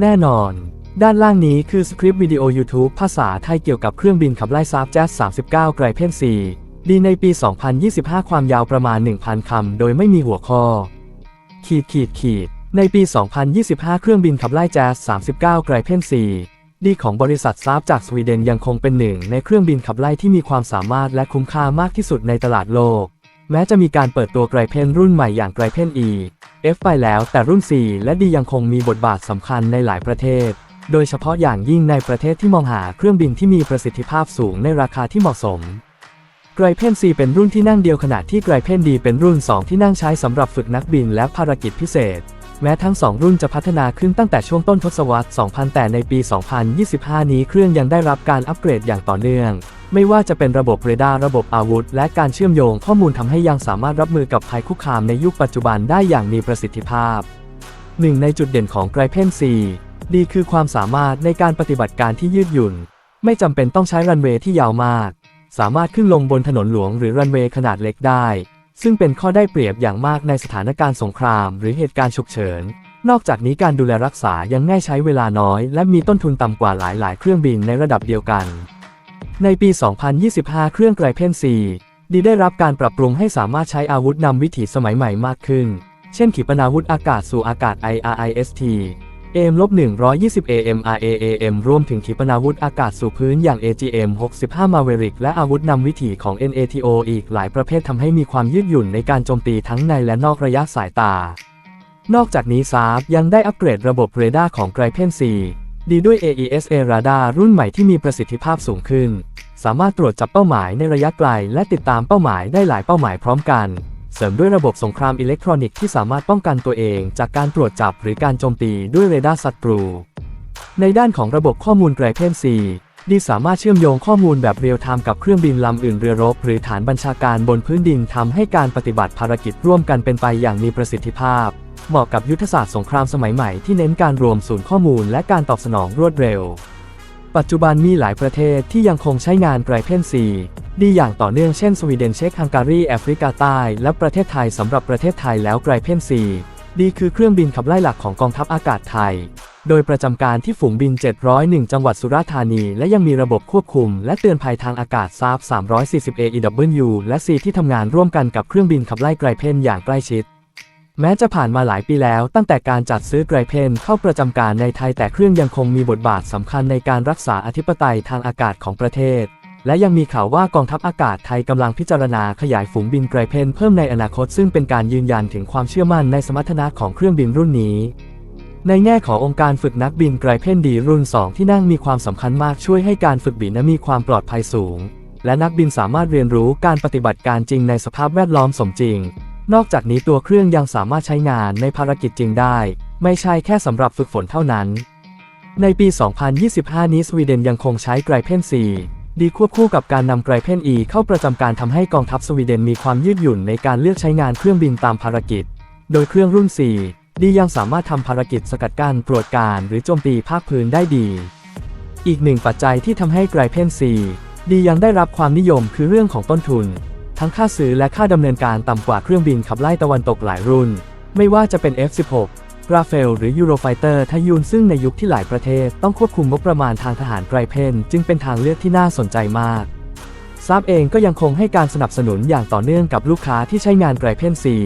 แน่นอน ด้านล่างนี้คือสคริปต์วิดีโอ YouTube ภาษาไทยเกี่ยวกับเครื่องบินขับไล่ซาฟแจ๊ส39 ไกรเพนซีดีในปี 2025 ความยาวประมาณ 1,000 คำ โดยไม่มีหัวข้อ ขีดขีดขีด ในปี 2025 เครื่องบินขับไล่แจ๊ส39 ไกรเพนซีดีของบริษัทซาฟจากสวีเดนยังคงเป็นหนึ่งในเครื่องบินขับไล่ที่มีความสามารถและคุ้มค่ามากที่สุดในตลาดโลก แม้จะมีการเปิดตัวไกรเพนรุ่นใหม่อย่างไกรเพน E F ไปแล้วแต่รุ่น 4 และดียังคงมีบทบาทสำคัญในหลายประเทศ โดยเฉพาะอย่างยิ่งในประเทศที่มองหาเครื่องบินที่มีประสิทธิภาพสูงในราคาที่เหมาะสมไกรเพน C เป็นรุ่นที่นั่งเดียวขณะที่ไกรเพน D เป็นรุ่น 2 ที่นั่งใช้สำหรับฝึกนักบินและภารกิจพิเศษ แม้ทั้ง 2 รุ่นจะพัฒนาขึ้นตั้งแต่ช่วงต้นทศวรรษ 2000 แต่ในปี 2025 นี้เครื่องยังได้รับการอัปเกรดอย่างต่อเนื่อง ไม่ว่าจะเป็นระบบเรดาร์ระบบอาวุธ และการเชื่อมโยงข้อมูลทำให้ยังสามารถรับมือกับภัยคุกคามในยุคปัจจุบันได้อย่างมีประสิทธิภาพ หนึ่งในจุดเด่นของไกรเพน C ดีคือความสามารถในการปฏิบัติการที่ยืดหยุ่น ไม่จำเป็นต้องใช้รันเวย์ที่ยาวมาก สามารถขึ้นลงบนถนนหลวงหรือรันเวย์ขนาดเล็กได้ ซึ่งเป็นข้อได้เปรียบอย่างมากในสถานการณ์สงคราม หรือเหตุการณ์ฉุกเฉิน นอกจากนี้การดูแลรักษายังง่ายใช้เวลาน้อย และมีต้นทุนต่ำกว่าหลายๆ เครื่องบินในระดับเดียวกัน ในปี 2025 เครื่องไกรเพนซีดีได้รับการปรับปรุงให้สามารถใช้อาวุธนำวิถีสมัยใหม่มากขึ้น เช่นขีปนาวุธอากาศสู่อากาศ IRIST AM-120 AMRAAM รวมถึงขีปนาวุธอากาศสู่พื้นอย่าง AGM-65 Maverick และอาวุธนำวิถีของ NATO อีกหลายประเภททำให้มีความยืดหยุ่นในการโจมตีทั้งในและนอกระยะสายตา นอกจากนี้ซาฟยังได้อัปเกรดระบบเรดาร์ของไกรเพนซี ดีด้วย AESA Radar รุ่นใหม่ที่มีประสิทธิภาพสูงขึ้น สามารถตรวจจับเป้าหมายในระยะไกล และติดตามเป้าหมายได้หลายเป้าหมายพร้อมกัน เสริมด้วยระบบสงครามอิเล็กทรอนิกส์ที่สามารถป้องกันตัวเอง จากการตรวจจับหรือการโจมตีด้วยเรดาร์ศัตรู ในด้านของระบบข้อมูลไกรเพนซีดีสามารถเชื่อมโยงข้อมูลแบบเรียลไทม์กับเครื่องบินลำอื่นเรือรบ หรือฐานบัญชาการบนพื้นดินทำให้การปฏิบัติภารกิจร่วมกันเป็นไปอย่างมีประสิทธิภาพ เหมาะกับยุทธศาสตร์สงครามสมัยใหม่ที่เน้นการรวมศูนย์ข้อมูลและการตอบสนองรวดเร็ว ปัจจุบันมีหลายประเทศที่ยังคงใช้งานไกรเพนซีดีอย่างต่อเนื่องเช่นสวีเดนเช็กฮังการีแอฟริกาใต้ และประเทศไทยสำหรับประเทศไทยแล้วไกรเพนซีดีคือเครื่องบินขับไล่หลักของกองทัพอากาศไทย โดยประจำการที่ฝูงบิน 701 จังหวัดสุราษฎร์ธานี และยังมีระบบควบคุม และเตือนภัยทางอากาศซาฟ340 AEW และ C ที่ทำงานร่วมกันกับเครื่องบินขับไล่ไกรเพนอย่างใกล้ชิด แม้จะผ่านมาหลายปีแล้วตั้งแต่การจัดซื้อไกรเพนเข้าประจำการในไทยแต่เครื่องยังคงมีบทบาทสำคัญในการรักษาอธิปไตยทางอากาศของประเทศ และยังมีข่าวว่ากองทัพอากาศไทยกำลังพิจารณาขยายฝูงบินไกรเพนเพิ่มในอนาคตซึ่งเป็นการยืนยันถึงความเชื่อมั่นในสมรรถนะของเครื่องบินรุ่นนี้ ในแง่ขององค์การฝึกนักบินไกรเพนดีรุ่น 2 ที่นั่งมีความสำคัญมากช่วยให้การฝึกบินนั้นมีความปลอดภัยสูง และนักบินสามารถเรียนรู้การปฏิบัติการจริงในสภาพแวดล้อมสมจริง นอกจากนี้ตัวเครื่องยังสามารถใช้งานในภารกิจจริงได้ ไม่ใช่แค่สำหรับฝึกฝนเท่านั้น ในปี 2025 นี้สวีเดนยังคงใช้ไกรเพนซีดีควบคู่กับการนำไกรเพนอีเข้าประจำการทำให้กองทัพสวีเดนมีความยืดหยุ่นในการเลือกใช้งานเครื่องบินตามภารกิจ โดยเครื่องรุ่น4ดียังสามารถทำภารกิจสกัดกั้นตรวจการหรือโจมตีภาคพื้นได้ดี อีกหนึ่งปัจจัยที่ทำให้ไกรเพนซีดียังได้รับความนิยมคือเรื่องของต้นทุน ทั้งค่าซื้อและค่าดำเนินการต่ำกว่าเครื่องบินขับไล่ตะวันตกหลายรุ่น ไม่ว่าจะเป็น F16 ราเฟลหรือ Eurofighter ทยูนซึ่งในยุคที่หลายประเทศต้องควบคุมงบประมาณทางทหารไกรเพนจึงเป็นทางเลือกที่น่าสนใจมากซาบเองก็ยังคงให้การสนับสนุนอย่างต่อเนื่องกับลูกค้าที่ใช้งานไกรเพนซี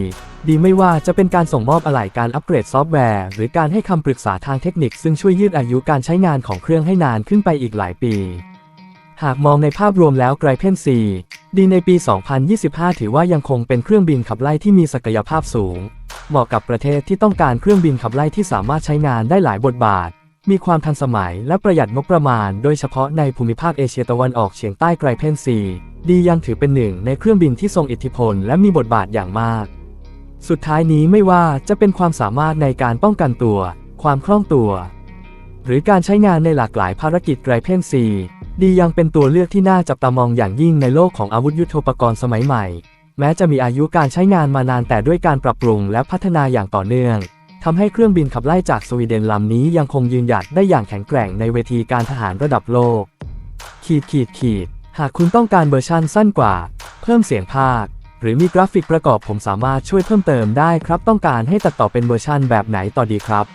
ดีไม่ว่าจะเป็นการส่งมอบอะไหล่การอัปเกรดซอฟต์แวร์ หรือการให้คำปรึกษาทางเทคนิค ซึ่งช่วยยืดอายุการใช้งานของเครื่องให้นานขึ้นไปอีกหลายปี หากมองในภาพรวมแล้วไกรเพนซีดีในปี 2025 ถือว่ายังคงเป็นเครื่องบินขับไล่ที่มีศักยภาพสูง เหมาะกับประเทศที่ต้องการเครื่องบินขับไล่ที่สามารถใช้งานได้หลายบทบาท มีความทันสมัยและประหยัดงบประมาณ โดยเฉพาะในภูมิภาคเอเชียตะวันออกเฉียงใต้ไกรเพนซีดียังถือเป็นหนึ่งในเครื่องบินที่ทรงอิทธิพลและมีบทบาทอย่างมาก สุดท้ายนี้ไม่ว่าจะเป็นความสามารถในการป้องกันตัว ความคล่องตัว หรือการใช้งานในหลากหลายภารกิจไกรเพนซี ดียังเป็นตัวเลือกที่น่าจับตามองอย่างยิ่งในโลกของอาวุธยุโทโธปกรณ์สมัยใหม่ แม้จะมีอายุการใช้งานมานานแต่ด้วยการปรับปรุงและพัฒนาอย่างต่อเนื่องทำให้เครื่องบินขับไล่จากสวีเดนลำนี้ยังคงยืนหยัดได้อย่างแข็งแกร่งในเวทีการทหารระดับโลก ขีดขีดขีด หากคุณต้องการเวอร์ชั่นสั้นกว่า เพิ่มเสียงภาค หรือมีกราฟิกประกอบผมสามารถช่วยเพิ่มเติมได้ครับ ต้องการให้ตัดต่อเป็นเวอร์ชั่นแบบไหนต่อดีครับ